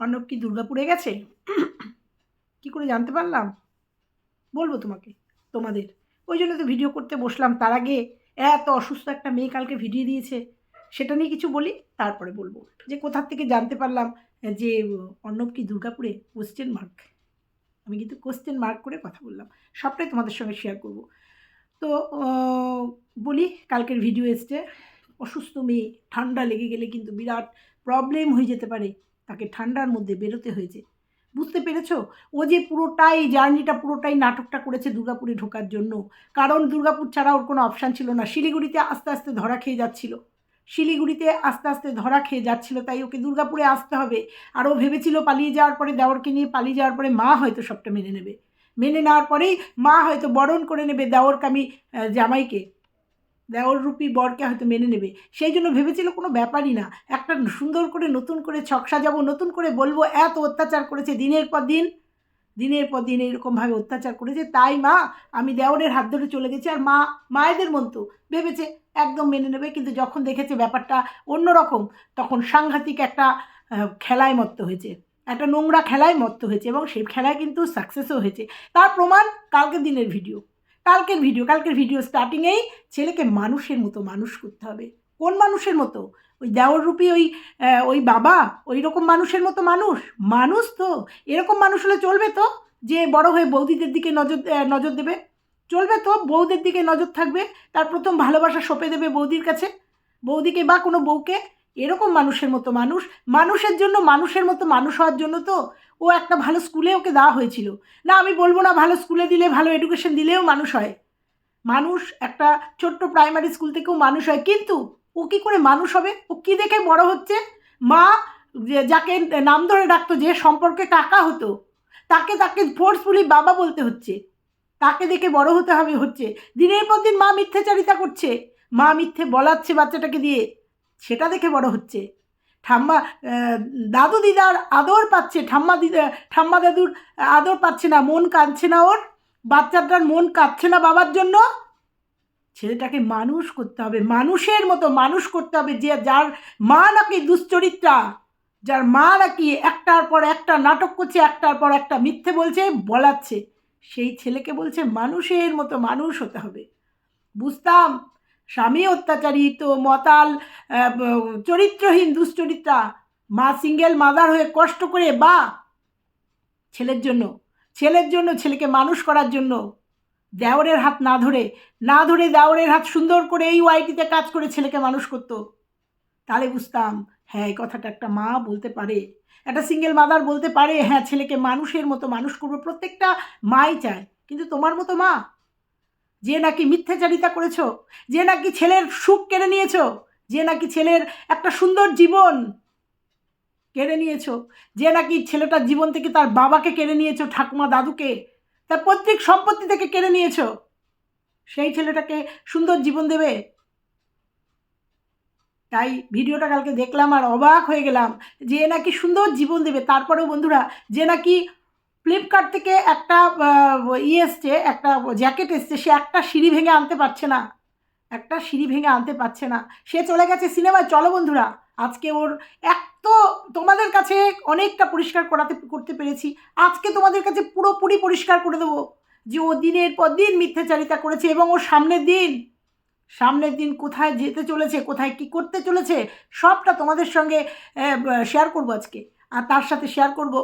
অর্ণব কি দুর্গাপুরে গেছে? কি করে জানতে পারলাম? বলব তোমাকে, তোমাদের। ওই জন্য তো ভিডিও করতে বসলাম। তার আগে এত অসুস্থ একটা মেয়ে কালকে ভিডিও দিয়েছে। সেটা নিয়ে কিছু বলি, তারপরে বলব। যে কোথার থেকে জানতে পারলাম যে অর্ণব কি দুর্গাপুরে? কোশ্চেন মার্ক আমি কিন্তু কোশ্চেন মার্ক করে কথা বললাম। সবটাই তোমাদের সঙ্গে শেয়ার করব। তো বলি, কালকের ভিডিও এসছে। অসুস্থ মেয়ে, ঠান্ডা লেগে গেলে কিন্তু বিরাট প্রবলেম হয়ে যেতে পারে। তাকে ঠান্ডার মধ্যে বেরোতে হয়েছে। বুঝতে পেরেছ? ও যে পুরোটাই জার্নিটা, পুরোটাই নাটকটা করেছে দুর্গাপুরে ঢোকার জন্য। কারণ দুর্গাপুর ছাড়া ওর কোনো অপশান ছিল না। শিলিগুড়িতে আস্তে আস্তে ধরা খেয়ে যাচ্ছিল। শিলিগুড়িতে আস্তে আস্তে ধরা খেয়ে যাচ্ছিল, তাই ওকে দুর্গাপুরে আসতে হবে। আর ও ভেবেছিল পালিয়ে যাওয়ার পরে দেওরকে নিয়ে পালিয়ে যাওয়ার পরে মা হয়তো সবটা মেনে নেবে। মেনে নেওয়ার পরেই মা হয়তো বরণ করে নেবে দেওরকামি জামাইকে। দেওর রূপী বরকে হয়তো মেনে নেবে। সেই জন্য ভেবেছিল কোনো ব্যাপারই না। একটা সুন্দর করে নতুন করে ছক সাজাবো, নতুন করে বলব, এত অত্যাচার করেছে দিনের পর দিন। দিনের পর দিন এইরকমভাবে অত্যাচার করেছে। তাই মা, আমি দেওরের হাত ধরে চলে গেছি আর মা, মায়েদের মতো ভেবেছে একদম মেনে নেবে। কিন্তু যখন দেখেছে ব্যাপারটা অন্যরকম, তখন সাংঘাতিক একটা খেলায় মত্ত হয়েছে। একটা নোংরা খেলায় মত্ত হয়েছে এবং সেই খেলায় কিন্তু সাকসেসও হয়েছে। তার প্রমাণ কালকের দিনের ভিডিও কালকের ভিডিও কালকের ভিডিও স্টার্টিংয়েই ছেলেকে মানুষের মতো মানুষ করতে হবে। কোন মানুষের মতো? ওই দেওররূপী ওই ওই বাবা ওই রকম মানুষের মতো মানুষ? মানুষ তো। এরকম মানুষ হলে চলবে তো? যে বড় হয়ে বৌদিদের দিকে নজর নজর দেবে? চলবে তো? বৌদের দিকে নজর থাকবে? তার প্রথম ভালোবাসা সঁপে দেবে বৌদির কাছে? বৌদিকে বা কোনো বউকে? এরকম মানুষের মতো মানুষ। মানুষের জন্য মানুষের মতো মানুষ হওয়ার জন্য তো ও একটা ভালো স্কুলে ওকে দেওয়া হয়েছিল। না, আমি বলব না ভালো স্কুলে দিলে ভালো এডুকেশন দিলেও মানুষ হয়। মানুষ একটা ছোট্ট প্রাইমারি স্কুল থেকেও মানুষ হয়। কিন্তু ও কী করে মানুষ হবে? ও কী দেখে বড় হচ্ছে? মা যাকে নাম ধরে ডাকতো, যে সম্পর্কে কাকা হতো, তাকে তাকে ফোর্সফুলি বাবা বলতে হচ্ছে। তাকে দেখে বড় হতে হবে, হচ্ছে। দিনের পর দিন মা মিথ্যাচারিতা করছে। মা মিথ্যে বলাচ্ছে বাচ্চাটাকে দিয়ে। সেটা দেখে বড় হচ্ছে। ঠাম্মা দাদু দিদার আদর পাচ্ছে, ঠাম্মা দিদা ঠাম্মা দাদুর আদর পাচ্ছে না, মন কাঁদছে না ওর, বাচ্চাটার মন কাঁদছে না বাবার জন্য। ছেলেটাকে মানুষ করতে হবে, মানুষের মতো মানুষ করতে হবে যে, যার মা নাকি দুশ্চরিত্রা, যার মা নাকি একটার পর একটা নাটক করছে, একটার পর একটা মিথ্যে বলছে, বলাচ্ছে। সেই ছেলেকে বলছে, মানুষের মতো মানুষ হতে হবে। বুঝতাম? স্বামী অত্যাচারী তো মতাল চরিত্রহীন দুশ্চরিত্রা মা সিঙ্গেল মাদার হয়ে কষ্ট করে বা ছেলের জন্য ছেলের জন্য ছেলেকে মানুষ করার জন্য দেওরের হাত না ধরে না ধরে দেওরের হাত সুন্দর করে এই ওয়াইটিতে কাজ করে ছেলেকে মানুষ করতো। তাহলে বুঝতাম হ্যাঁ এই কথাটা একটা মা বলতে পারে, একটা সিঙ্গেল মাদার বলতে পারে হ্যাঁ ছেলেকে মানুষের মতো মানুষ করব, প্রত্যেকটা মাই চায়, কিন্তু তোমার মতো মা যে নাকি মিথ্যাচারিতা করেছ, যে নাকি ছেলের সুখ কেড়ে নিয়েছো, যে নাকি ছেলের একটা সুন্দর জীবন কেড়ে নিয়েছো, যে নাকি ছেলেটার জীবন থেকে তার বাবাকে কেড়ে নিয়েছো, ঠাকুমা দাদুকে, তার পৈতৃক সম্পত্তি থেকে কেড়ে নিয়েছো, সেই ছেলেটাকে সুন্দর জীবন দেবে। তাই ভিডিওটা কালকে দেখলাম আর অবাক হয়ে গেলাম যে নাকি সুন্দর জীবন দেবে। তারপরেও বন্ধুরা, যে নাকি ফ্লিপকার্ট থেকে একটা ইয়ে এসছে, একটা জ্যাকেট এসছে, সে একটা সিঁড়ি ভেঙে আনতে পারছে না। একটা সিঁড়ি ভেঙে আনতে পারছে না। সে চলে গেছে সিনেমায়। চলো বন্ধুরা, আজকে ওর এক তো তোমাদের কাছে অনেকটা পরিষ্কার করাতে, করতে পেরেছি। আজকে তোমাদের কাছে পুরোপুরি পরিষ্কার করে দেবো যে ও দিনের পর দিন মিথ্যাচারিতা করেছে এবং ওর সামনের দিন সামনের দিন কোথায় যেতে চলেছে, কোথায় কি করতে চলেছে, সবটা তোমাদের সঙ্গে শেয়ার করব আজকে। আর তার সাথে শেয়ার করব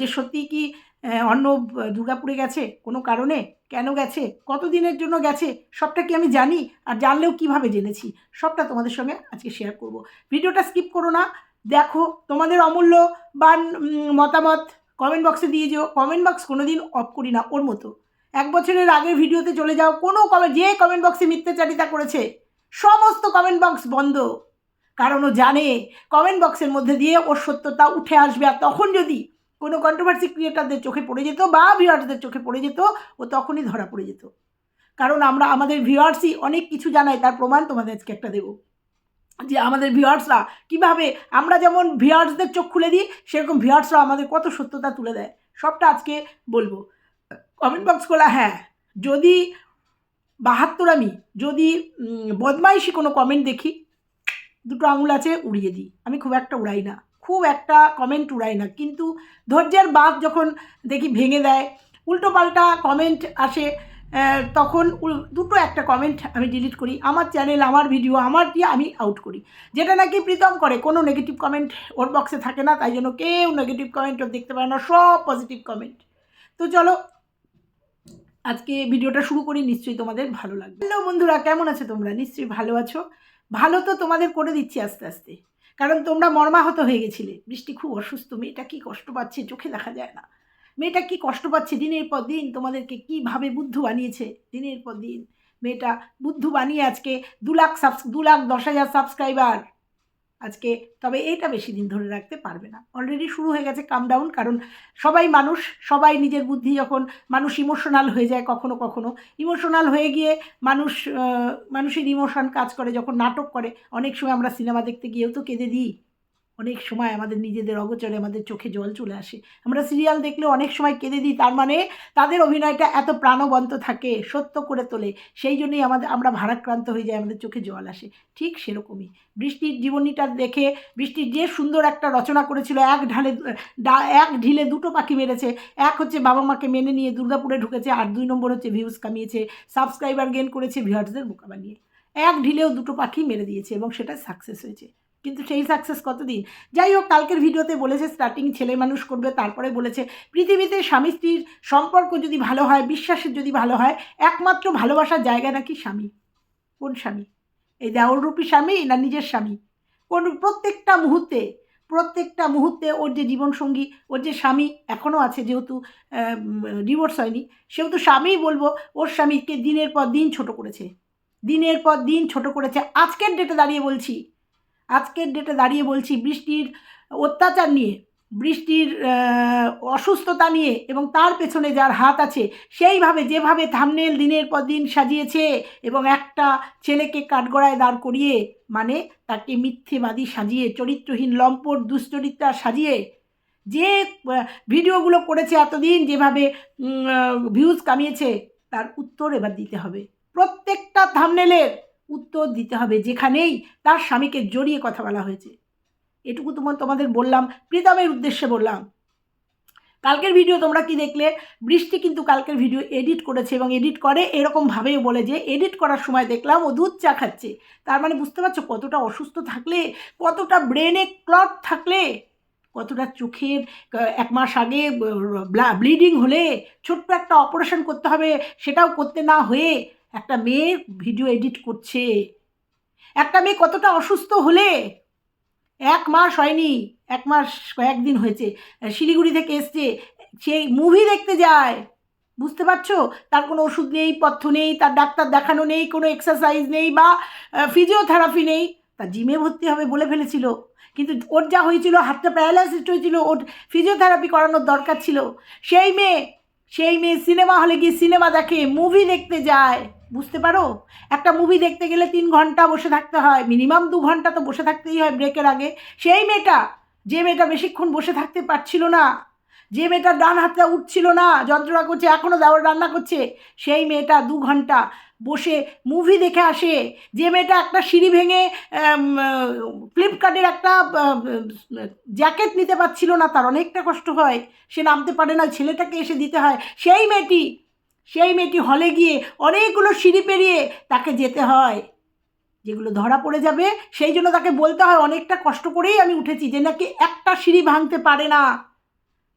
যে সত্যি কি অর্ণব আহ, দুর্গাপুরে গেছে? কোনো কারণে? কেন গেছে? কত দিনের জন্য গেছে? সবটা কি আমি জানি? আর জানলেও কীভাবে জেনেছি? সবটা তোমাদের সঙ্গে আজকে শেয়ার করব। ভিডিওটা স্কিপ করো না। দেখো তোমাদের অমূল্য উম, মতামত কমেন্ট বক্সে দিয়ে যেও। কমেন্ট বক্স কোনো দিন অফ করি না ওর মতো। এক বছরের আগের ভিডিওতে চলে যাও। কোনো কমেন্ট যে কমেন্ট বক্সে মিথ্যাচারিতা করেছে সমস্ত কমেন্ট বক্স বন্ধ। কারণ ও জানে কমেন্ট বক্সের মধ্যে দিয়ে ওর সত্যতা উঠে আসবে। আর তখন যদি কোনো কন্ট্রোভার্সি ক্রিয়েটারদের চোখে পড়ে যেত বা ভিউয়ার্সদের চোখে পড়ে যেত, ও তখনই ধরা পড়ে যেত। কারণ আমরা, আমাদের ভিউয়ার্সই অনেক কিছু জানাই তার প্রমাণ তোমাদের আজকে একটা দেবো। যে আমাদের ভিউয়ার্সরা কীভাবে, আমরা যেমন ভিউয়ার্সদের চোখ খুলে দিই, সেরকম ভিউয়ার্সরা আমাদের কত সত্যতা তুলে দেয়। সবটা আজকে বলব। কমেন্ট বক্স খোলা হ্যাঁ। যদি বাহাত্তর আমি, যদি বদমাইশি কোনো কমেন্ট দেখি, দুটো আঙুল আছে, উড়িয়ে দিই। আমি খুব একটা উড়াই না। খুব একটা কমেন্ট উড়াই না। কিন্তু ধৈর্যের বাদ যখন দেখি ভেঙে দেয়, উল্টো পাল্টা কমেন্ট আসে তখন দুটো একটা কমেন্ট আমি ডিলিট করি। আমার চ্যানেল আমার ভিডিও আমার দিয়ে আমি আউট করি। যেটা নাকি প্রীতম করে, কোনো নেগেটিভ কমেন্ট ওর বক্সে থাকে না, তাই জন্য কেউ নেগেটিভ কমেন্ট ওর দেখতে পারে না, সব পজিটিভ কমেন্ট তো চলো, আজকে ভিডিওটা শুরু করি, নিশ্চয়ই তোমাদের ভালো লাগবে। হ্যালো বন্ধুরা, কেমন আছো তোমরা? নিশ্চয়ই ভালো আছো। ভালো তো তোমাদের করে দিচ্ছি আস্তে আস্তে। কারণ তোমরা মর্মাহত হয়ে গেছিলে। বৃষ্টি খুব অসুস্থ, মেয়েটা কি কষ্ট পাচ্ছে চোখে দেখা যায় না। মেয়েটা কি কষ্ট পাচ্ছে দিনের পর দিন? তোমাদেরকে কীভাবে বুদ্ধ বানিয়েছে দিনের পর দিন? মেয়েটা বুদ্ধ বানিয়ে আজকে দু লাখ সাবস দু লাখ দশ হাজার সাবস্ক্রাইবার আজকে, তবে এটা বেশি দিন ধরে রাখতে পারবে না। অলরেডি শুরু হয়ে গেছে কাম ডাউন কারণ সবাই মানুষ, সবাই নিজের বুদ্ধি যখন মানুষ ইমোশনাল হয়ে যায় কখনো কখনো ইমোশনাল হয়ে গিয়ে মানুষ মানুষের ইমোশন কাজ করে, যখন নাটক করে, অনেক সময় আমরা সিনেমা দেখতে গিয়েও তো কেঁদে দিই। অনেক সময় আমাদের নিজেদের অগোচরে আমাদের চোখে জল চলে আসে। আমরা সিরিয়াল দেখলে অনেক সময় কেঁদে দিই, তার মানে তাদের অভিনয়টা এত প্রাণবন্ত থাকে, সত্য করে তোলে, সেই জন্যই আমাদের, আমরা ভারাক্রান্ত হয়ে যাই, আমাদের চোখে জল আসে। ঠিক সেরকমই। বৃষ্টির জীবনীটা দেখে, বৃষ্টির যে সুন্দর একটা রচনা করেছিল, এক ঢালে এক ঢিলে দুটো পাখি মেরেছে, এক হচ্ছে বাবা মাকে মেনে নিয়ে দুর্গাপুরে ঢুকেছে, আর দুই নম্বর হচ্ছে ভিউজ কামিয়েছে সাবস্ক্রাইবার গেন করেছে ভিউয়ার্সদের বোকা বানিয়ে এক ঢিলেও দুটো পাখি মেরে দিয়েছে, এবং সেটা সাকসেস হয়েছে। কিন্তু সেই সাকসেস কতদিন? যাই হোক, কালকের ভিডিওতে বলেছে স্টার্টিং ছেলে মানুষ করবে, তারপরে বলেছে পৃথিবীতে স্বামী স্ত্রীর সম্পর্ক যদি ভালো হয়, বিশ্বাসের যদি ভালো হয়, একমাত্র ভালোবাসার জায়গা নাকি স্বামী? কোন স্বামী? এই দেওরূপী স্বামী না নিজের স্বামী? কোন প্রত্যেকটা মুহূর্তে প্রত্যেকটা মুহূর্তে ওর যে জীবনসঙ্গী, ওর যে স্বামী এখনও আছে, যেহেতু ডিভোর্স হয়নি, সেহেতু স্বামীই বলব ওর স্বামীকে দিনের পর দিন ছোট করেছে। দিনের পর দিন ছোট করেছে। আজকের ডেটে দাঁড়িয়ে বলছি আজকের ডেটে দাঁড়িয়ে বলছি, বৃষ্টির অত্যাচার নিয়ে, বৃষ্টির অসুস্থতা নিয়ে এবং তার পেছনে যার হাত আছে, সেইভাবে, যেভাবে থামনেল দিনের পর দিন সাজিয়েছে এবং একটা ছেলেকে কাঠগড়ায় দাঁড় করিয়ে মানে তাকে মিথ্যেবাদী সাজিয়ে, চরিত্রহীন, লম্পট, দুশ্চরিত্রা সাজিয়ে, যে ভিডিওগুলো করেছে এতদিন, যেভাবে ভিউজ কামিয়েছে, তার উত্তর এবার দিতে হবে। প্রত্যেকটা থামনেলের উত্তর দিতে হবে যেখানেই তার স্বামীকে জড়িয়ে কথা বলা হয়েছে। এটুকু তোমার তোমাদের বললাম, প্রীতমের উদ্দেশ্যে বললাম। কালকের ভিডিও তোমরা কি দেখলে? বৃষ্টি কিন্তু কালকের ভিডিও এডিট করেছে এবং এডিট করে এরকমভাবেই বলে যে এডিট করার সময় দেখলাম ও দুধ চা খাচ্ছে। তার মানে বুঝতে পারছ কতটা অসুস্থ থাকলে, কতটা ব্রেনে ক্লট থাকলে, কতটা চোখের এক মাস আগে ব্লিডিং হলে ছোট্ট একটা অপারেশন করতে হবে, সেটাও করতে না হয়ে একটা মেয়ে ভিডিও এডিট করছে। একটা মেয়ে কতটা অসুস্থ হলে? এক মাস হয়নি, এক মাস কয়েকদিন হয়েছে। শিলিগুড়ি থেকে এসছে সেই মুভি দেখতে যায়। বুঝতে পারছ? তার কোনো ওষুধ নেই, পথ্য নেই, তার ডাক্তার দেখানো নেই, কোনো এক্সারসাইজ নেই বা ফিজিওথেরাপি নেই। তার জিমে ভর্তি হবে বলে ফেলেছিল। কিন্তু ওর যা হয়েছিল হাতটা প্যারালাইসিস হয়েছিল, ওর ফিজিওথেরাপি করানোর দরকার ছিল। সেই মেয়ে সেই মেয়ে সিনেমা হলে গিয়ে সিনেমা দেখে মুভি দেখতে যায়। বুঝতে পারো? একটা মুভি দেখতে গেলে তিন ঘণ্টা বসে থাকতে হয় মিনিমাম দু ঘণ্টা তো বসে থাকতেই হয় ব্রেকের আগে। সেই মেয়েটা, যে মেয়েটা বেশিক্ষণ বসে থাকতে পারছিল না, যে মেয়েটা ডান হাতটা উঠছিল না, যন্ত্রণা করছে এখনও দেওয়ার রান্না করছে, সেই মেয়েটা দু ঘণ্টা বসে মুভি দেখে আসে। যে মেয়েটা একটা সিঁড়ি ভেঙে ফ্লিপকার্টের একটা জ্যাকেট নিতে পারছিল না, তার অনেকটা কষ্ট হয়, সে নামতে পারে না, ছেলেটাকে এসে দিতে হয়। সেই মেয়েটি সেই মেয়েটি হলে গিয়ে অনেকগুলো সিঁড়ি পেরিয়ে তাকে যেতে হয়। যেগুলো ধরা পড়ে যাবে, সেই জন্য তাকে বলতে হয়, অনেকটা কষ্ট করেই আমি উঠেছি যে নাকি একটা সিঁড়ি ভাঙতে পারে না।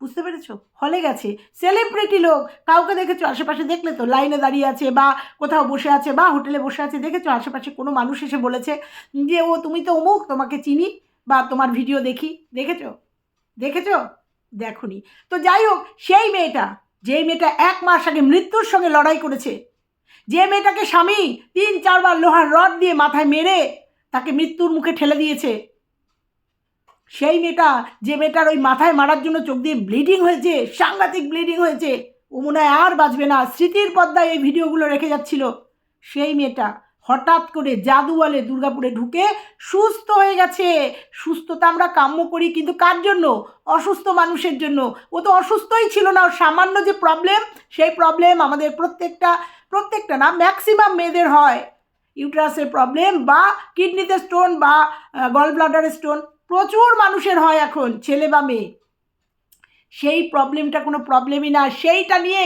বুঝতে পেরেছ? হলে গেছে। সেলিব্রিটি লোক, কাউকে দেখেছ? আশেপাশে দেখলে তো? লাইনে দাঁড়িয়ে আছে বা কোথাও বসে আছে বা হোটেলে বসে আছে, দেখেছ? আশেপাশে কোনো মানুষ এসে বলেছে যে, ও, তুমি তো অমুক, তোমাকে চিনি বা তোমার ভিডিও দেখি। দেখেছ? দেখেছ? দেখনি। তো যাই হোক, সেই মেয়েটা যে মেয়েটা এক মাস আগে মৃত্যুর সঙ্গে লড়াই করেছে, যে মেয়েটাকে স্বামী তিন চারবার লোহার রড দিয়ে মাথায় মেরে তাকে মৃত্যুর মুখে ঠেলে দিয়েছে। সেই মেয়েটা, যে মেয়েটার ওই মাথায় মারার জন্য চোখ দিয়ে ব্লিডিং হয়েছে, সাংঘাতিক ব্লিডিং হয়েছে, ও মনে হয় আর বাঁচবে না। স্মৃতির পদ্মায় এই ভিডিওগুলো রেখে যাচ্ছিল। সেই মেয়েটা হঠাৎ করে জাদু বলে দুর্গাপুরে ঢুকে সুস্থ হয়ে গেছে। সুস্থতা আমরা কাম্য করি, কিন্তু কার জন্য? অসুস্থ মানুষের জন্য। ও তো অসুস্থই ছিল না। ওর সামান্য যে প্রবলেম সেই প্রবলেম আমাদের প্রত্যেকটা প্রত্যেকটা না ম্যাক্সিমাম মেয়েদের হয়। ইউট্রাসের প্রবলেম বা কিডনিতে স্টোন বা গল ব্লাডারের স্টোন প্রচুর মানুষের হয় এখন, ছেলে বা মেয়ে। সেই প্রবলেমটা কোনো প্রবলেমই না। সেইটা নিয়ে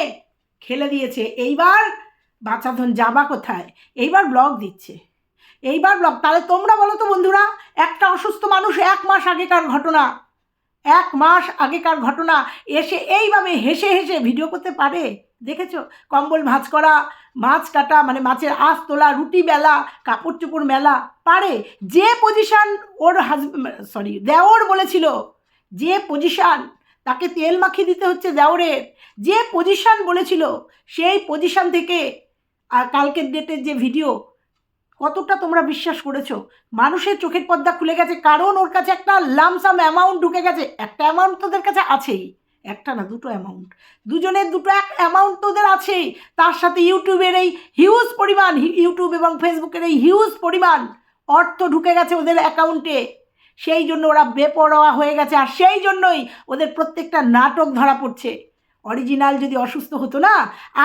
খেলে দিয়েছে। এইবার বাচ্চাধন যাবা কোথায়? এইবার ব্লগ দিচ্ছে। এইবার ব্লগ তাহলে তোমরা বলো তো বন্ধুরা, একটা অসুস্থ মানুষ এক মাস আগেকার ঘটনা, এক মাস আগেকার ঘটনা, এসে এইভাবে হেসে হেসে ভিডিও করতে পারে? দেখেছ? কম্বল ভাঁজ করা, মাছ কাটা মানে মাছের আঁশ তোলা, রুটি মেলা, কাপড় চোপড় মেলা, পারে। যে পজিশান ওর হাজব্যান্ড সরি দেওর বলেছিল, যে পজিশান তাকে তেল মাখিয়ে দিতে হচ্ছে দেওরের। যে পজিশান বলেছিল, সেই পজিশান থেকে আর কালকের ডেটের যে ভিডিও কতটা তোমরা বিশ্বাস করেছ? মানুষের চোখের পর্দা খুলে গেছে, কারণ ওর কাছে একটা লামসাম অ্যামাউন্ট ঢুকে গেছে। একটা অ্যামাউন্ট তোদের কাছে আছেই। একটা না, দুটো অ্যামাউন্ট দুজনের দুটো এক অ্যামাউন্ট তোদের আছেই। তার সাথে ইউটিউবের এই হিউজ পরিমাণ, ইউটিউব এবং ফেসবুকের এই হিউজ পরিমাণ অর্থ ঢুকে গেছে ওদের অ্যাকাউন্টে সেই জন্য ওরা বেপরোয়া হয়ে গেছে। আর সেই জন্যই ওদের প্রত্যেকটা নাটক ধরা পড়ছে। অরিজিনাল যদি অসুস্থ হতো না,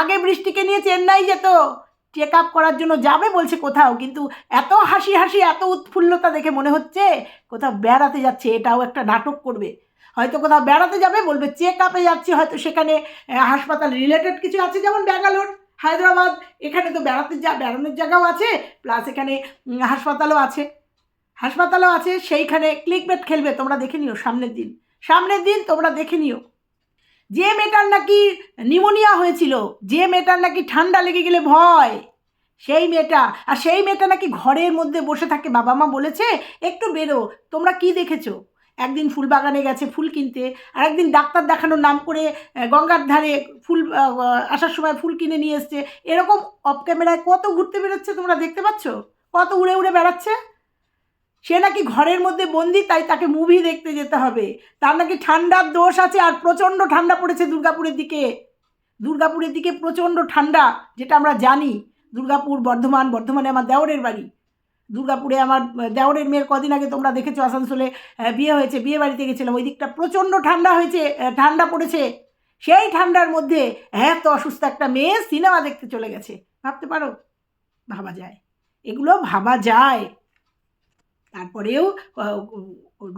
আগে বৃষ্টিকে নিয়ে চেন্নাই যেত। চেক আপ করার জন্য যাবে বলছে কোথাও, কিন্তু এত হাসি হাসি, এত উৎফুল্লতা দেখে মনে হচ্ছে কোথাও বেড়াতে যাচ্ছে, এটাও একটা নাটক করবে। হয়তো কোথাও বেড়াতে যাবে, বলবে চেক আপে যাচ্ছি, হয়তো সেখানে হাসপাতাল রিলেটেড কিছু আছে, যেমন ব্যাঙ্গালোর, হায়দ্রাবাদ, এখানে তো বেড়াতে যা, বেড়ানোর জায়গাও আছে প্লাস এখানে হাসপাতালও আছে। হাসপাতালও আছে, সেইখানে ক্লিক বেট খেলবে, তোমরা দেখে নিও সামনের দিন। সামনের দিন তোমরা দেখে নিও। যে মেয়েটার নাকি নিমোনিয়া হয়েছিল, যে মেয়েটার নাকি ঠান্ডা লেগে গেলে ভয়, সেই মেয়েটা, আর সেই মেয়েটা নাকি ঘরের মধ্যে বসে থাকে। বাবা মা বলেছে, একটু বেরো, তোমরা কি দেখেছ? একদিন ফুল বাগানে গেছে ফুল কিনতে, আর একদিন ডাক্তার দেখানোর নাম করে গঙ্গার ধারে ফুল আসার সময় ফুল কিনে নিয়ে এসছে। এরকম অফ ক্যামেরায় কত ঘুরতে বেরোচ্ছে তোমরা দেখতে পাচ্ছ? কত উড়ে উড়ে বেড়াচ্ছে? সে নাকি ঘরের মধ্যে বন্দি, তাই তাকে মুভি দেখতে যেতে হবে। তার নাকি ঠান্ডার দোষ আছে আর প্রচণ্ড ঠান্ডা পড়েছে দুর্গাপুরের দিকে। দুর্গাপুরের দিকে প্রচণ্ড ঠান্ডা, যেটা আমরা জানি। দুর্গাপুর বর্ধমান, বর্ধমানে আমার দেওরের বাড়ি। দুর্গাপুরে আমার দেওরের মেয়ের কদিন আগে তোমরা দেখেছ আসানসোলে বিয়ে হয়েছে, বিয়ে বাড়িতে গেছিলাম। ওই দিকটা প্রচণ্ড ঠান্ডা হয়েছে ঠান্ডা পড়েছে। সেই ঠান্ডার মধ্যে এত অসুস্থ একটা মেয়ে সিনেমা দেখতে চলে গেছে। ভাবতে পারো? ভাবা যায়। এগুলো ভাবা যায়। তারপরেও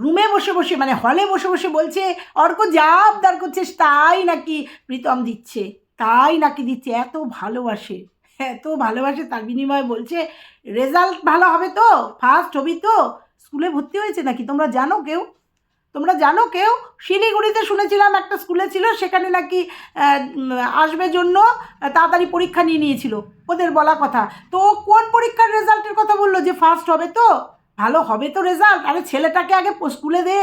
রুমে বসে বসে মানে হলে বসে বসে বলছে, অর্ক, যা আবদার করছে তাই নাকি প্রীতম দিচ্ছে? তাই নাকি দিচ্ছে? এত ভালোবাসে এত ভালোবাসে, তার বিনিময়ে বলছে, রেজাল্ট ভালো হবে তো? ফার্স্ট হবি তো? স্কুলে ভর্তি হয়েছে নাকি? তোমরা জানো কেউ? তোমরা জানো কেউ? শিলিগুড়িতে শুনেছিলাম একটা স্কুলে ছিল, সেখানে নাকি আসবে জন্য তাড়াতাড়ি পরীক্ষা নিয়ে নিয়েছিল। ওদের বলা কথা। তো কোন পরীক্ষার রেজাল্টের কথা বলল যে ফার্স্ট হবে তো? ভালো হবে তো রেজাল্ট আরে ছেলেটাকে আগে স্কুলে দে।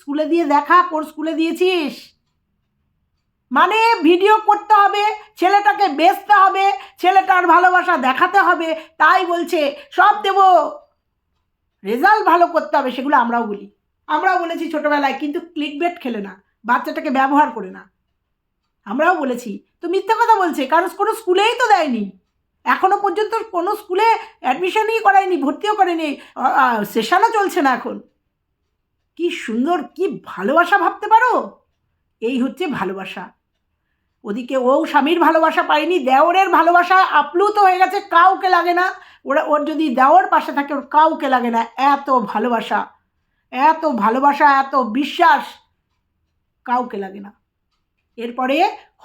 স্কুলে দিয়ে দেখা, কোন স্কুলে দিয়েছিস? মানে ভিডিও করতে হবে, ছেলেটাকে বেচতে হবে, ছেলেটার ভালোবাসা দেখাতে হবে, তাই বলছে, সব দেব। রেজাল্ট ভালো করতে হবে, সেগুলো আমরাও বলি। আমরাও বলেছি ছোটোবেলায়, কিন্তু ক্লিক বেট খেলে না, বাচ্চাটাকে ব্যবহার করে না। আমরাও বলেছি। তো মিথ্যা কথা বলছে, কারণ কোনো স্কুলেই তো দেয়নি। এখনও পর্যন্ত কোনো স্কুলে অ্যাডমিশনই করায়নি, ভর্তিও করেনি। সেশনও চলছে না এখন। কি সুন্দর, কি ভালোবাসা ভাবতে পারো? এই হচ্ছে ভালোবাসা। ওদিকে ও স্বামীর ভালোবাসা পায়নি, দেওরের ভালোবাসা আপ্লুত হয়ে গেছে, কাউকে লাগে না। ওরা, ওর যদি দেওর পাশে থাকে, ওর কাউকে লাগে না। এত ভালোবাসা এত ভালোবাসা, এত বিশ্বাস, কাউকে লাগে না। এরপরে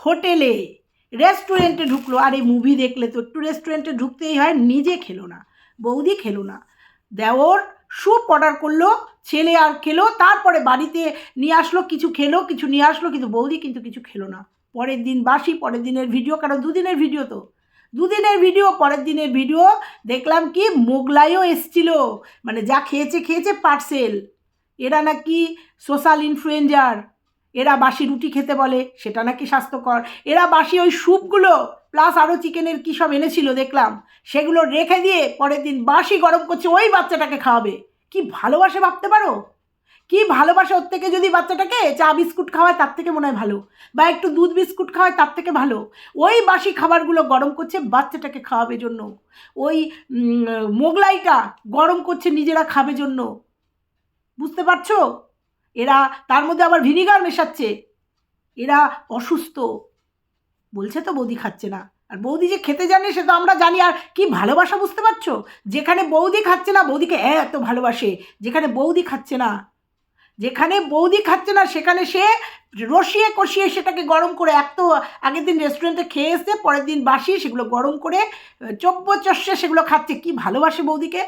হোটেলে রেস্টুরেন্টে ঢুকলো, আর এই মুভি দেখলে তো একটু রেস্টুরেন্টে ঢুকতেই হয়, নিজে খেলো না, বৌদি খেলো না। দেওর স্যুপ অর্ডার করল, ছেলে আর খেলো, তারপরে বাড়িতে নিয়ে আসলো, কিছু খেলো, কিছু নিয়ে আসলো, কিন্তু বৌদি কিন্তু কিছু খেলো না। পরের দিন বাসি, পরের দিনের ভিডিও কারণ দুদিনের ভিডিও তো। দুদিনের ভিডিও পরের দিনের ভিডিও দেখলাম কি মোগলাইও এসছিল মানে যা খেয়েছে খেয়েছে পার্সেল এরা নাকি সোশ্যাল ইনফ্লুয়েঞ্জার এরা বাসি রুটি খেতে বলে, সেটা নাকি স্বাস্থ্যকর। এরা বাসি ওই স্যুপগুলো প্লাস আরও চিকেনের কী সব এনেছিল দেখলাম, সেগুলো রেখে দিয়ে পরের দিন বাসি গরম করছে, ওই বাচ্চাটাকে খাওয়াবে। কি ভালোবাসে ভাবতে পারো? কি ভালোবাসে ওর থেকে যদি বাচ্চাটাকে চা বিস্কুট খাওয়ায় তার থেকে মনে হয় ভালো, বা একটু দুধ বিস্কুট খাওয়ায় তার থেকে ভালো। ওই বাসি খাবারগুলো গরম করছে, বাচ্চাটাকে খাওয়াবে জন্য। ওই মোগলাইটা গরম করছে, নিজেরা খাবে জন্য। বুঝতে পারছ? এরা তার মধ্যে আবার ভিনিগার মেশাচ্ছে। এরা অসুস্থ। বলছে তো বৌদি খাচ্ছে না। আর বৌদি যে খেতে জানে সে তো আমরা জানি। আর কি ভালোবাসা বুঝতে পারছ? যেখানে বৌদি খাচ্ছে না, বৌদিকে এত ভালোবাসে। যেখানে বৌদি খাচ্ছে না, যেখানে বৌদি খাচ্ছে না, সেখানে সে রসিয়ে কষিয়ে সেটাকে গরম করে এক তো আগের দিন রেস্টুরেন্টে খেয়ে এসে পরের দিন বাসি সেগুলো গরম করে চব্য চষে সেগুলো খাচ্ছে। কি ভালোবাসে বৌদিকে।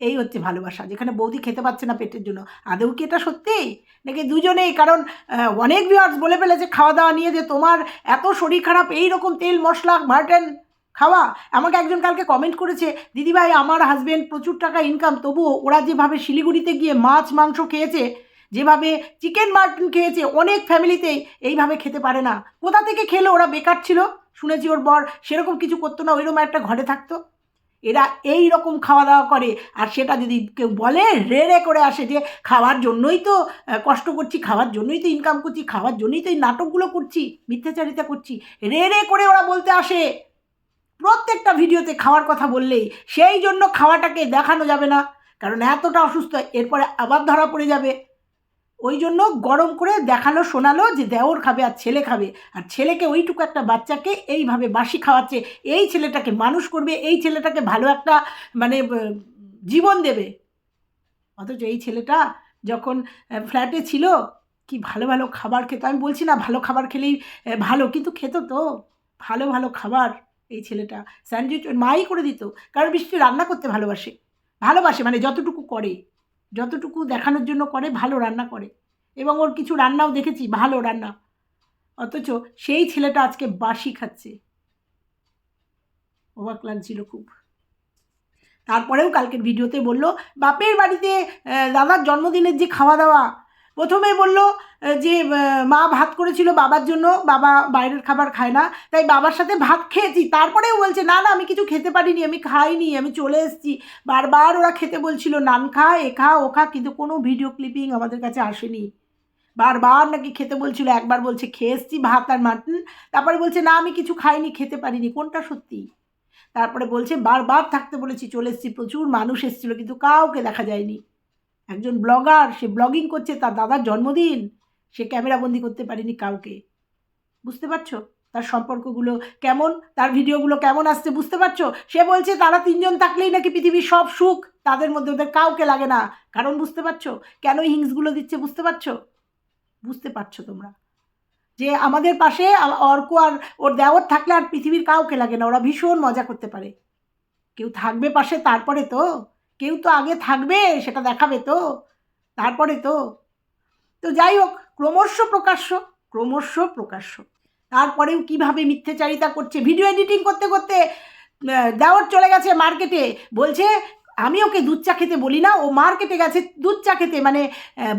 এই হচ্ছে ভালোবাসা, যেখানে বৌদি খেতে পাচ্ছে না পেটের জন্য। আদৌ কি এটা সত্যি? নাকি দুজনেই, কারণ অনেক ভিউয়ার্স বলে ফেলেছে, খাওয়া দাওয়া নিয়ে যে তোমার এত শরীর খারাপ, এই রকম তেল, মশলা মার্টেন খাওয়া? আমাকে একজন কালকে কমেন্ট করেছে, দিদিভাই, আমার হাজব্যান্ড প্রচুর টাকা ইনকাম তবুও ওরা যেভাবে শিলিগুড়িতে গিয়ে মাছ, মাংস খেয়েছে, যেভাবে চিকেন মাটন খেয়েছে, অনেক ফ্যামিলিতেই এইভাবে খেতে পারে না। কোথা থেকে খেলে? ওরা বেকার ছিল, শুনেছি ওর বর সেরকম কিছু করতো না, ওইরকম একটা ঘরে থাকতো। এরা এই রকম খাওয়া দাওয়া করে। আর সেটা যদি কেউ বলে রে রে করে আসে যে, খাওয়ার জন্যই তো কষ্ট করছি, খাওয়ার জন্যই তো ইনকাম করছি, খাওয়ার জন্যই তো এই নাটকগুলো করছি, মিথ্যাচারিতা করছি। রে রে করে ওরা বলতে আসে। প্রত্যেকটা ভিডিওতে খাওয়ার কথা বললেই সেই জন্য খাওয়াটাকে দেখানো যাবে না। কারণ এতটা অসুস্থ, এরপরে আবার ধরা পড়ে যাবে। ওই জন্য গরম করে দেখাল, শোনালো যে দেওর খাবে আর ছেলে খাবে। আর ছেলেকে ওইটুকু একটা বাচ্চাকে এইভাবে বাসি খাওয়াচ্ছে, এই ছেলেটাকে মানুষ করবে, এই ছেলেটাকে ভালো একটা মানে জীবন দেবে। অথচ এই ছেলেটা যখন ফ্ল্যাটে ছিল, কি ভালো ভালো খাবার খেত। আমি বলছি না ভালো খাবার খেলেই ভালো, কিন্তু খেত তো। ভালো ভালো খাবার এই ছেলেটা। স্যান্ডউইচ মাই করে দিত, কারণ বৃষ্টি রান্না করতে ভালোবাসে। ভালোবাসে মানে যতটুকু করে। যতটুকু দেখানোর জন্য করে, ভালো রান্না করে। এবং ওর কিছু রান্নাও দেখেছি, ভালো রান্না। অথচ সেই ছেলেটা আজকে বাসি খাচ্ছে। অবাক লাগছিল খুব। তারপরেও কালকের ভিডিওতে বলল, বাপের বাড়িতে দাদার জন্মদিনের যে খাওয়া দাওয়া প্রথমে বলল যে মা ভাত করেছিল বাবার জন্য, বাবা বাইরের খাবার খায় না, তাই বাবার সাথে ভাত খেয়েছি। তারপরেও বলছে, না না, আমি কিছু খেতে পারিনি, আমি খাইনি, আমি চলে এসেছি। বারবার ওরা খেতে বলছিল, নান খা, এ খা, ও খা, কিন্তু কোনো ভিডিও ক্লিপিং আমাদের কাছে আসেনি। বারবার নাকি খেতে বলছিল, একবার বলছে, খেয়ে এসছি ভাত আর মাটন। তারপরে বলছে, না, আমি কিছু খাইনি, খেতে পারিনি। কোনটা সত্যি? তারপরে বলছে, বারবার থাকতে বলেছি, চলে এসেছি প্রচুর, মানুষ এসেছিল, কিন্তু কাউকে দেখা যায়নি। একজন ব্লগার, সে ব্লগিং করছে, তার দাদার জন্মদিন। সে ক্যামেরাবন্দি করতে পারেনি কাউকে। বুঝতে পারছ? তার সম্পর্কগুলো কেমন? তার ভিডিওগুলো কেমন আসছে বুঝতে পারছ? সে বলছে, তারা তিনজন থাকলেই নাকি পৃথিবীর সব সুখ। তাদের মধ্যে ওদের কাউকে লাগে না। কারণ বুঝতে পারছ? কেন হিংসগুলো দিচ্ছে বুঝতে পারছ? বুঝতে পারছ তোমরা? যে আমাদের পাশে অর্ক আর ওর দেওর থাকলে আর পৃথিবীর কাউকে লাগে না। ওরা ভীষণ মজা করতে পারে। কেউ থাকবে পাশে তারপরে তো? কেউ তো আগে থাকবে, সেটা দেখাবে তো। তারপরে তো তো যাই হোক, ক্রমশ প্রকাশ্য ক্রমশ প্রকাশ্য। তারপরেও কীভাবে মিথ্যেচারিতা করছে, ভিডিও এডিটিং করতে করতে দেওর চলে গেছে মার্কেটে। বলছে, আমি ওকে দুধ চা খেতে বলি না, ও মার্কেটে গেছে, দুধ চা খেতে। মানে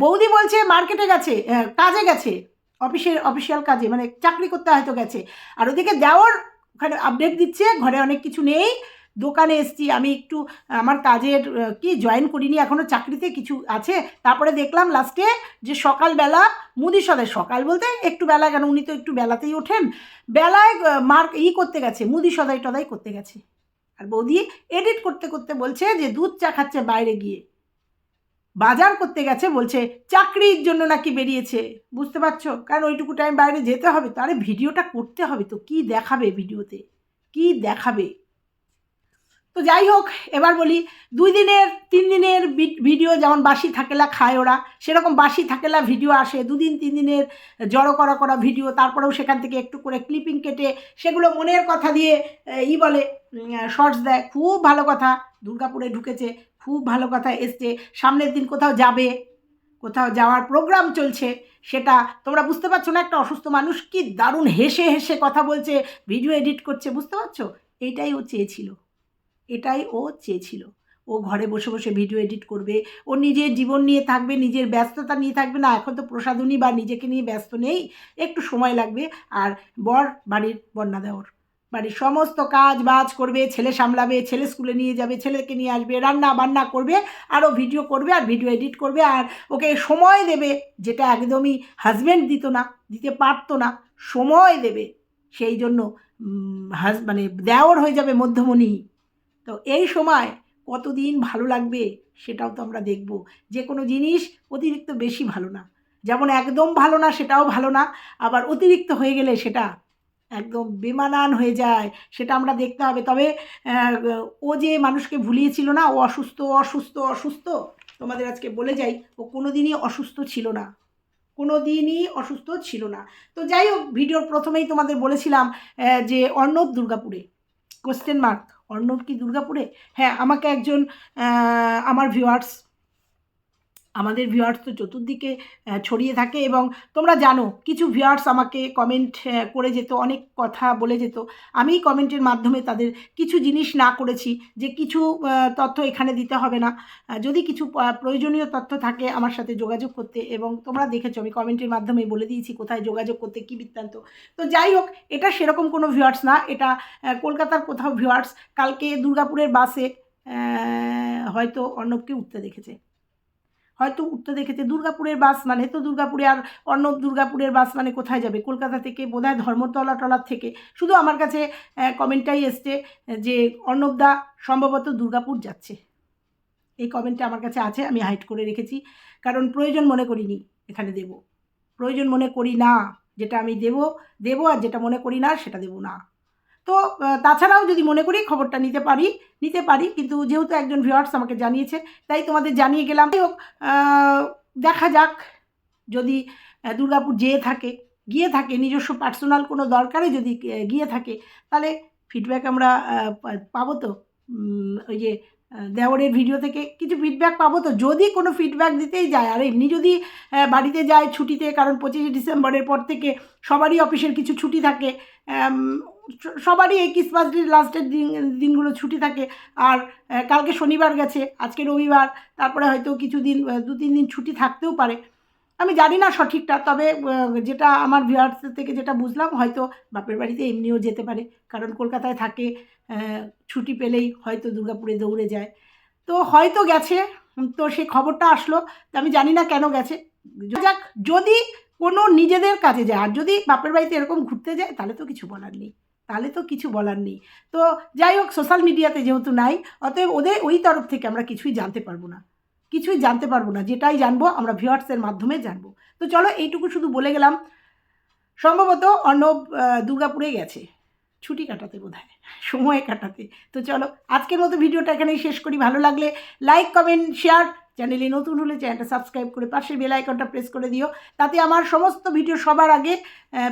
বৌদি বলছে, মার্কেটে গেছে কাজে গেছে অফিসের অফিসিয়াল কাজে মানে চাকরি করতে হয়তো গেছে। আর ওদিকে দেওর ওখানে আপডেট দিচ্ছে, ঘরে অনেক কিছু নেই দোকানে এসছি, আমি একটু, আমার কাজের কি জয়েন করিনি এখনও চাকরিতে কিছু আছে। তারপরে দেখলাম লাস্টে যে সকালবেলা মুদি সদাই সকাল বলতে একটু বেলা কেন, উনি তো একটু বেলাতেই ওঠেন। বেলায় মার্ক ই করতে গেছে, মুদি সদাই টদাই করতে গেছে। আর বৌদি এডিট করতে করতে বলছে যে দুধ চা খাচ্ছে বাইরে গিয়ে। বাজার করতে গেছে, বলছে চাকরির জন্য নাকি বেরিয়েছে। বুঝতে পারছ? কারণ ওইটুকু টাইম বাইরে যেতে হবে তো। আরে ভিডিওটা করতে হবে তো, কি দেখাবে ভিডিওতে? কি দেখাবে? তো যাই হোক, এবার বলি, দুই দিনের, তিন দিনের ভিডিও যেমন বাসি থাকেলা খায় ওরা, সেরকম বাসি থাকেলা ভিডিও আসে। দুদিন, তিন দিনের জড়ো করা করা ভিডিও, তারপরেও সেখান থেকে একটু করে ক্লিপিং কেটে, সেগুলো মনের কথা দিয়ে ই বলে শর্টস দেয়। খুব ভালো কথা। দুর্গাপুরে ঢুকেছে, খুব ভালো কথা এসছে। সামনের দিন কোথাও যাবে, কোথাও যাওয়ার প্রোগ্রাম চলছে, সেটা তোমরা বুঝতে পারছ না, একটা অসুস্থ মানুষ কি দারুণ হেসে হেসে কথা বলছে, ভিডিও এডিট করছে, বুঝতে পারছ? এইটাই ও চেয়েছিল এটাই ও চেয়েছিল। ও ঘরে বসে বসে ভিডিও এডিট করবে, ও নিজের জীবন নিয়ে থাকবে, নিজের ব্যস্ততা নিয়ে থাকবে না, এখন তো প্রসাধনী বা নিজেকে নিয়ে ব্যস্ত নেই, একটু সময় লাগবে। আর বর বাড়ির বন্যা দেওয়ার বাড়ির সমস্ত কাজ বাজ করবে, ছেলে সামলাবে, ছেলে স্কুলে নিয়ে যাবে, ছেলেকে নিয়ে আসবে, রান্না বান্না করবে আরও ভিডিও করবে আর ভিডিও এডিট করবে, আর ওকে সময় দেবে, যেটা একদমই হাজব্যান্ড দিত না, দিতে পারতো না, সময় দেবে। সেই জন্য হাজ মানে দেওর হয়ে যাবে মধ্যমণি। তো এই সময় কতদিন ভালো লাগবে সেটাও তো আমরা দেখব। যে কোনো জিনিস অতিরিক্ত বেশি ভালো না। যেমন একদম ভালো না সেটাও ভালো না, আবার অতিরিক্ত হয়ে গেলে সেটা একদম বেমানান হয়ে যায়, সেটা আমরা দেখতে হবে। তবে ও যে মানুষকে ভুলিয়েছিল না, ও অসুস্থ অসুস্থ অসুস্থ, তোমাদের আজকে বলে যাই, ও কোনো দিনই অসুস্থ ছিল না। কোনো দিনই অসুস্থ ছিল না। তো যাই হোক, ভিডিওর প্রথমেই তোমাদের বলেছিলাম যে অর্ণব দুর্গাপুরে কোশ্চেন মার্ক অর্ণব কি দুর্গাপুরে? হ্যাঁ আমাকে একজন আমার ভিউয়ার্স আমাদের ভিউয়ার্স তো চতুর্দিকে ছড়িয়ে থাকে এবং তোমরা জানো, কিছু ভিউয়ার্স আমাকে কমেন্ট করে যেত, অনেক কথা বলে যেত। আমি কমেন্টের মাধ্যমে তাদের কিছু জিনিস না করেছি যে কিছু তথ্য এখানে দিতে হবে না। যদি কিছু প্রয়োজনীয় তথ্য থাকে আমার সাথে যোগাযোগ করতে এবং তোমরা দেখেছ, আমি কমেন্টের মাধ্যমে বলে দিয়েছি কোথায় যোগাযোগ করতে, কী বৃত্তান্ত। তো যাই হোক, এটা সেরকম কোনো ভিউয়ার্স না, এটা কলকাতার কোথাও ভিউয়ার্স কালকে দুর্গাপুরের বাসে হয়তো অর্ণবকে উঠতে দেখেছে। হয়তো উঠতে দেখেছে দুর্গাপুরের বাস মানে তো দুর্গাপুরে আর অর্ণব দুর্গাপুরের বাস মানে কোথায় যাবে? কলকাতা থেকে বোধহয় ধর্মতলা টলার থেকে। শুধু আমার কাছে কমেন্টটাই এসছে যে অর্ণবদা সম্ভবত দুর্গাপুর যাচ্ছে। এই কমেন্টটা আমার কাছে আছে, আমি হাইড করে রেখেছি। কারণ প্রয়োজন মনে করিনি এখানে দেব। প্রয়োজন মনে করি না। যেটা আমি দেব দেব আর যেটা মনে করি না, সেটা দেব না। তো তাছাড়াও যদি মনে করি খবরটা নিতে পারি নিতে পারি কিন্তু যেহেতু একজন ভিউয়ার্স আমাকে জানিয়েছে তাই তোমাদের জানিয়ে গেলাম। হোক দেখা যাক যদি দুর্গাপুর যেয়ে থাকে গিয়ে থাকে নিজস্ব পার্সোনাল কোনো দরকারে যদি গিয়ে থাকে তাহলে ফিডব্যাক আমরা পাবো তো। ওই যে আহ, দেওরের ভিডিও থেকে কিছু ফিডব্যাক পাবো তো। যদি কোনো ফিডব্যাক দিতেই যায় আর এমনি যদি বাড়িতে যায় ছুটিতে কারণ পঁচিশে ডিসেম্বরের পর থেকে সবারই অফিসের কিছু ছুটি থাকে সবারই এই ক্রিসমাস ডে লাস্টের দিন, দিনগুলো ছুটি থাকে। আর কালকে শনিবার গেছে, আজকে রবিবার, তারপরে হয়তো কিছু দিন দু, তিন দিন ছুটি থাকতেও পারে। আমি জানি না সঠিকটা, তবে যেটা আমার ভিউয়ার্সের থেকে যেটা বুঝলাম, হয়তো বাপের বাড়িতে এমনিও যেতে পারে। কারণ কলকাতায় থাকে ছুটি পেলেই হয়তো দুর্গাপুরে দৌড়ে যায়। তো হয়তো গেছে, তো সেই খবরটা আসলো, তো আমি জানি না কেন গেছে। যাক, যদি কোনো নিজেদের কাজে যায়, আর যদি বাপের বাড়িতে এরকম ঘুরতে যায়, তাহলে তো কিছু বলার নেই। তাহলে তো কিছু বলার নেই। তো যাই হোক সোশ্যাল মিডিয়াতে যেহেতু নাই, অতএব ওদের ওই তরফ থেকে আমরা কিছুই জানতে পারব না। কিছুই জানতে পারব না, যেটাই জানব আমরা ভিউয়ার্সের মাধ্যমে জানব। তো চলো এইটুকু শুধু বলে গেলাম। সম্ভবত অর্ণব দুর্গাপুরে গেছে। ছুটি কাটাতে বোধ হয় সময় কাটাতে। তো চলো, আজকের মতো ভিডিওটা এখানেই শেষ করি। ভালো লাগলে লাইক কমেন্ট শেয়ার চ্যানেলে নতুন হলে চ্যানেলটা সাবস্ক্রাইব করে পাশে বেল আইকনটা প্রেস করে দিও। তাতে আমার সমস্ত ভিডিও সবার আগে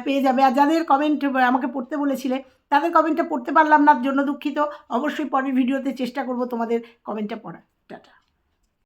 পেয়ে যাবে। আর যাদের কমেন্ট আমাকে পড়তে বলেছিলে, তাদের কমেন্টটা পড়তে পারলাম না, জন্য দুঃখিত। অবশ্যই পরের ভিডিওতে চেষ্টা করব তোমাদের কমেন্টটা পড়ার। টাটা।